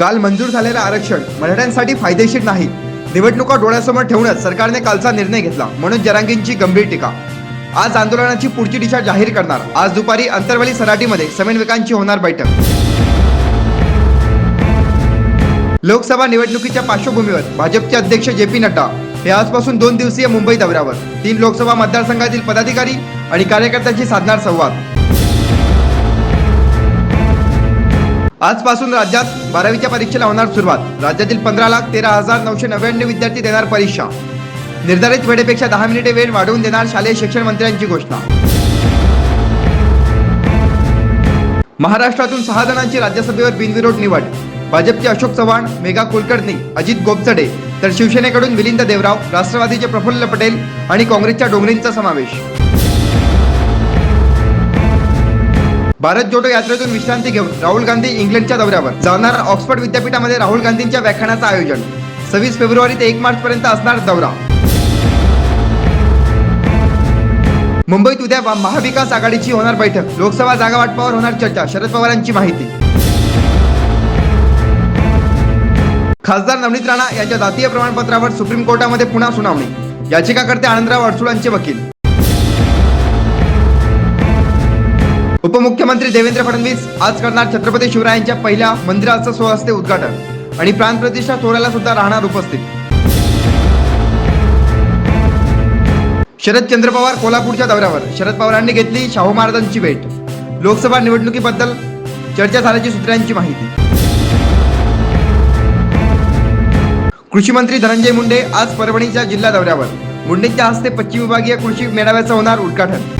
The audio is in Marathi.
काल मंजूर झालेलं आरक्षण मराठ्यांसाठी फायदेशीर नाही. निवडणुका डोळ्यासमोर ठेवूनच सरकारने कालचा निर्णय घेतला म्हणून जरांगींची गंभीर टीका. आज आंदोलनाची पुढची दिशा जाहीर करणार. आज दुपारी अंतरवली सराटीमध्ये समन्वयकांची होणार बैठक. लोकसभा निवडणुकीच्या पार्श्वभूमीवर भाजपचे अध्यक्ष जे पी नड्डा हे आजपासून दोन दिवसीय मुंबई दौऱ्यावर. तीन लोकसभा मतदारसंघातील पदाधिकारी आणि कार्यकर्त्यांशी साधणार संवाद. आजपासून राज्यात बारावीच्या परीक्षेला होणार सुरुवात. राज्यातील पंधरा लाख तेरा हजार नऊशे नव्याण्णव विद्यार्थी देणार परीक्षा. निर्धारित वेळेपेक्षा दहा मिनिटे वेळ वाढवून देणार शालेय शिक्षण मंत्र्यांची घोषणा. महाराष्ट्रातून सहा जणांची राज्यसभेवर बिनविरोध निवड. भाजपचे अशोक चव्हाण मेघा कुलकर्णी अजित गोपचडे तर शिवसेनेकडून मिलिंद देवराव राष्ट्रवादीचे प्रफुल्ल पटेल आणि काँग्रेसच्या डोंगरींचा समावेश. भारत जोडो यात्रेतून विश्रांती घेऊन राहुल गांधी इंग्लंडच्या दौऱ्यावर. जाणार ऑक्सफर्ड विद्यापीठामध्ये राहुल गांधींच्या व्याख्यानाचं आयोजन. सव्वीस फेब्रुवारी ते एक मार्च पर्यंत असणार दौरा. मुंबईत उद्या महाविकास आघाडीची होणार बैठक. लोकसभा जागा वाटपावर होणार चर्चा. शरद पवारांची माहिती. खासदार नवनीत राणा यांच्या जातीय प्रमाणपत्रावर सुप्रीम कोर्टामध्ये पुन्हा सुनावणी. याचिकाकर्ते आनंदराव अडसुळांचे वकील. उपमुख्यमंत्री देवेंद्र फडणवीस आज करणार छत्रपती शिवरायांच्या पहिल्या मंदिराचं स्वहस्ते उद्घाटन. आणि प्राणप्रतिष्ठा सोहळ्याला सुद्धा राहणार उपस्थित. शरदचंद्र पवार कोल्हापूरच्या दौऱ्यावर. शरद पवारांनी घेतली शाहू महाराजांची भेट. लोकसभा निवडणुकीबद्दल चर्चा झाल्याची सूत्रांची माहिती. कृषी मंत्री धनंजय मुंडे आज परभणीच्या जिल्हा दौऱ्यावर. मुंडेंच्या हस्ते पश्चिम विभागीय कृषी मेळाव्याचं होणार उद्घाटन.